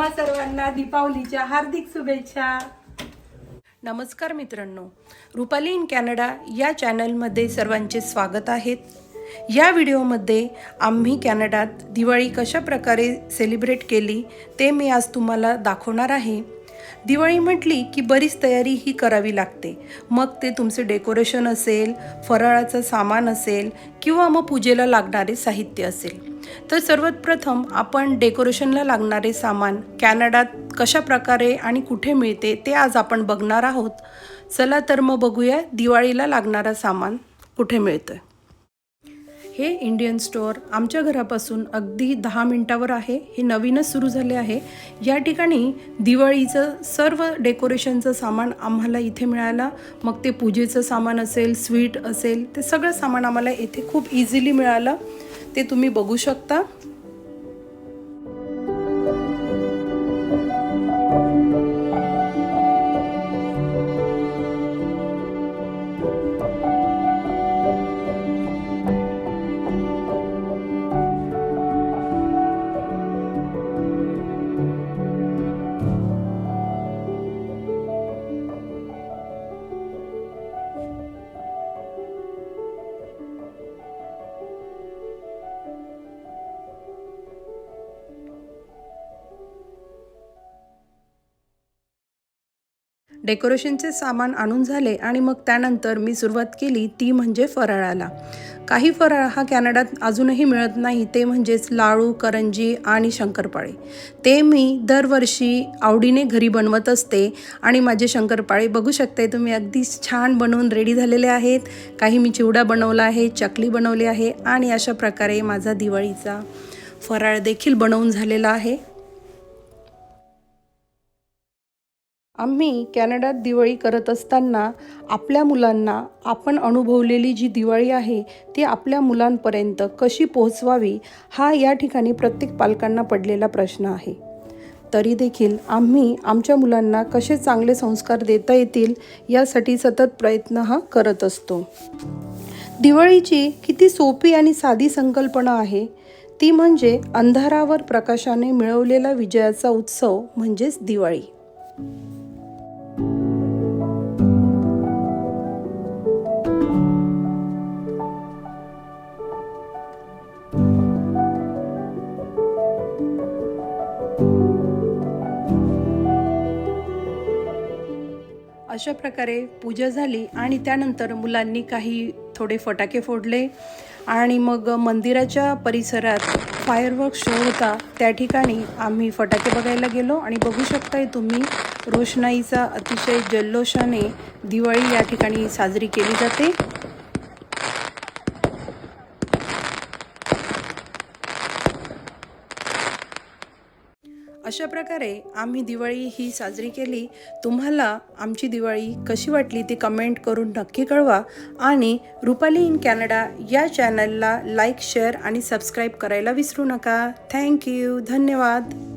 तुम्हा सर्वांना दीपावलीच्या हार्दिक शुभेच्छा. नमस्कार मित्रांनो. रुपाली इन कॅनडा या चॅनलमध्ये सर्वांचे स्वागत आहेत या व्हिडिओमध्ये आम्ही कॅनडात दिवाळी कशा प्रकारे सेलिब्रेट केली ते मी आज तुम्हाला दाखवणार आहे. दिवाळी म्हटली की बरीच तयारी ही करावी लागते. मग ते तुमचे डेकोरेशन असेल फराळाचं सामान असेल किंवा मग पूजेला लागणारे साहित्य असेल. तर सर्वात प्रथम आपण डेकोरेशनला लागणारे सामान कॅनडात कशा प्रकारे आणि कुठे मिळते ते आज आपण बघणार आहोत. चला तर मग बघूया दिवाळीला लागणारं सामान कुठे मिळतं हे इंडियन स्टोअर आमच्या घरापासून अगदी दहा मिनटावर आहे. हे नवीनच सुरू झाले आहे. या ठिकाणी दिवाळीचं सर्व डेकोरेशनचं सामान आम्हाला इथे मिळालं मग ते पूजेचं सामान असेल स्वीट असेल ते सगळं सामान आम्हाला येथे खूप इझिली मिळालं. ते तुम्ही बघू शकता. डेकोरेशनचे सामान आणून झाले आणि मग त्यानंतर मी सुरुवात केली ती म्हणजे फराळाला. काही फराळ हा कॅनडात अजूनही मिळत नाही ते म्हणजेच लाडू करंजी आणि शंकरपाळे. ते मी दरवर्षी आवडीने घरी बनवत असते आणि माझे शंकरपाळे बघू शकते तुम्ही अगदी छान बनवून रेडी झालेले आहेत. काही मी चिवडा बनवला आहे चकली बनवली आहे आणि अशा प्रकारे माझा दिवाळीचा फराळ देखील बनवून झालेला आहे. आम्ही कॅनडात दिवाळी करत असताना आपल्या मुलांना आपण अनुभवलेली जी दिवाळी आहे ती आपल्या मुलांपर्यंत कशी पोहोचवावी हा या ठिकाणी प्रत्येक पालकांना पडलेला प्रश्न आहे. तरी देखील आम्ही आमच्या मुलांना कसे चांगले संस्कार देता येतील यासाठी सतत प्रयत्न हा करत असतो. दिवाळीची किती सोपी आणि साधी संकल्पना आहे ती म्हणजे अंधारावर प्रकाशाने मिळवलेला विजयाचा उत्सव म्हणजेच दिवाळी. अशा प्रकारे पूजा झाली आणि त्यानंतर मुलांनी काही थोडे फटाके फोडले आणि मग मंदिराच्या परिसरात फायरवर्क शो होता. त्या ठिकाणी आम्ही फटाके बघायला गेलो आणि बघू शकताय तुम्ही रोषणाईचा अतिशय जल्लोषाने दिवाळी या ठिकाणी साजरी केली जाते. अशा प्रकारे आम्ही दिवाळी ही साजरी केली. तुम्हाला आमची दिवाळी कशी वाटली ती कमेंट करून नक्की कळवा. आणि रुपाली इन कॅनडा या चॅनलला लाईक शेअर आणि सबस्क्राईब करायला विसरू नका. थँक्यू धन्यवाद.